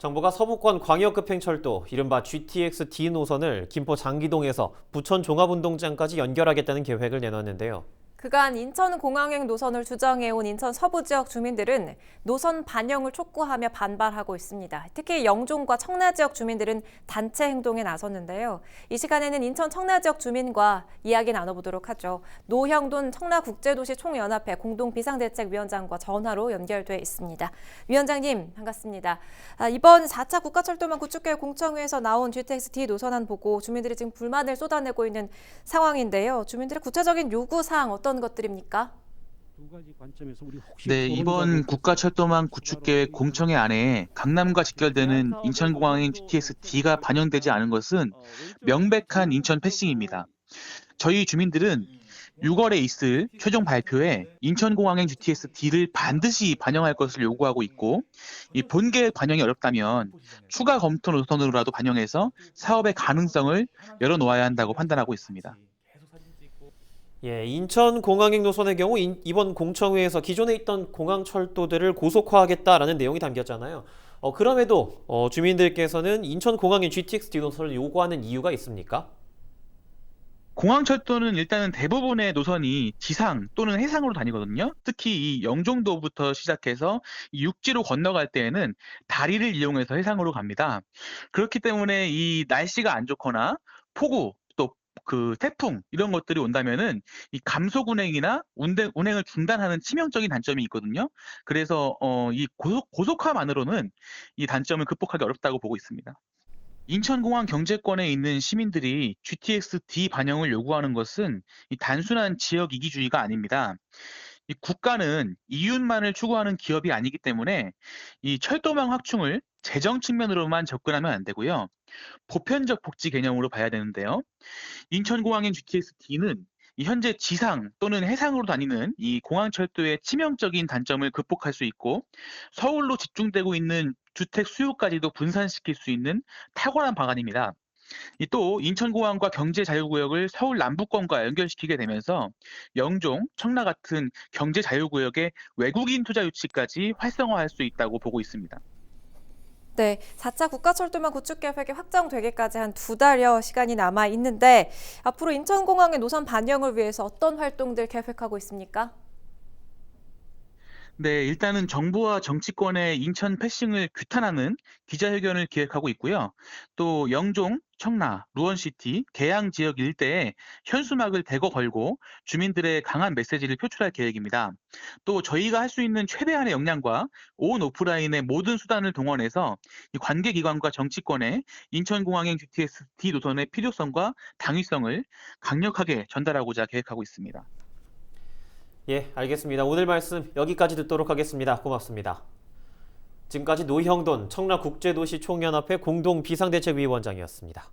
정부가 서부권 광역급행철도 이른바 GTX-D 노선을 김포 장기동에서 부천 종합운동장까지 연결하겠다는 계획을 내놨는데요. 그간 인천공항행 노선을 주장해온 인천 서부 지역 주민들은 노선 반영을 촉구하며 반발하고 있습니다. 특히 영종과 청라 지역 주민들은 단체 행동에 나섰는데요. 이 시간에는 인천 청라 지역 주민과 이야기 나눠보도록 하죠. 노형돈 청라국제도시 총연합회 공동비상대책위원장과 전화로 연결돼 있습니다. 위원장님 반갑습니다. 아, 이번 4차 국가철도망 구축계획 공청회에서 나온 GTX-D 노선안 보고 주민들이 지금 불만을 쏟아내고 있는 상황인데요. 주민들의 구체적인 요구 사항 어떤 것들입니까? 우리 혹시 네, 이번 국가철도망 구축계획 공청회 안에 강남과 직결되는 인천공항행 GTX-D가 반영되지 않은 것은 명백한 인천 패싱입니다. 저희 주민들은 6월에 있을 최종 발표에 인천공항행 GTX-D를 반드시 반영할 것을 요구하고 있고 이 본계획 반영이 어렵다면 추가 검토 노선으로라도 반영해서 사업의 가능성을 열어놓아야 한다고 판단하고 있습니다. 예, 인천 공항행 노선의 경우 인- 이번 공청회에서 기존에 있던 공항 철도들을 고속화하겠다라는 내용이 담겼잖아요. 어, 그럼에도 어, 주민들께서는 인천 공항행 GTX-D 노선을 요구하는 이유가 있습니까? 공항철도는 일단은 대부분의 노선이 지상 또는 해상으로 다니거든요. 특히 이 영종도부터 시작해서 이 육지로 건너갈 때에는 다리를 이용해서 해상으로 갑니다. 그렇기 때문에 이 날씨가 안 좋거나 폭우 또 그 태풍 이런 것들이 온다면은 이 감속 운행이나 운행, 운행을 중단하는 치명적인 단점이 있거든요. 그래서 어, 이 고속, 고속화만으로는 이 단점을 극복하기 어렵다고 보고 있습니다. 인천공항 경제권에 있는 시민들이 GTX-D 반영을 요구하는 것은 이 단순한 지역 이기주의가 아닙니다. 이 국가는 이윤만을 추구하는 기업이 아니기 때문에 이 철도망 확충을 재정 측면으로만 접근하면 안 되고요. 보편적 복지 개념으로 봐야 되는데요. 인천공항행 GTX-D는 이 현재 지상 또는 해상으로 다니는 이 공항철도의 치명적인 단점을 극복할 수 있고 서울로 집중되고 있는 주택 수요까지도 분산시킬 수 있는 탁월한 방안입니다. 이또 인천공항과 경제자유구역을 서울 남부권과 연결시키게 되면서 영종, 청라 같은 경제자유구역의 외국인 투자 유치까지 활성화할 수 있다고 보고 있습니다. 네, 4차 국가철도망 구축계획이 확정되기까지 한 두 달여 시간이 남아 있는데 앞으로 인천공항의 노선 반영을 위해서 어떤 활동들 계획하고 있습니까? 네, 일단은 정부와 정치권의 인천 패싱을 규탄하는 기자회견을 기획하고 있고요. 또 영종, 청라, 루원시티, 계양 지역 일대에 현수막을 대거 걸고 주민들의 강한 메시지를 표출할 계획입니다. 또 저희가 할 수 있는 최대한의 역량과 온 오프라인의 모든 수단을 동원해서 이 관계 기관과 정치권에 인천공항행 GTX-D 노선의 필요성과 당위성을 강력하게 전달하고자 계획하고 있습니다. 예, 알겠습니다. 오늘 말씀 여기까지 듣도록 하겠습니다. 고맙습니다. 지금까지 노형돈 청라국제도시 총연합회 공동비상대책위원장이었습니다.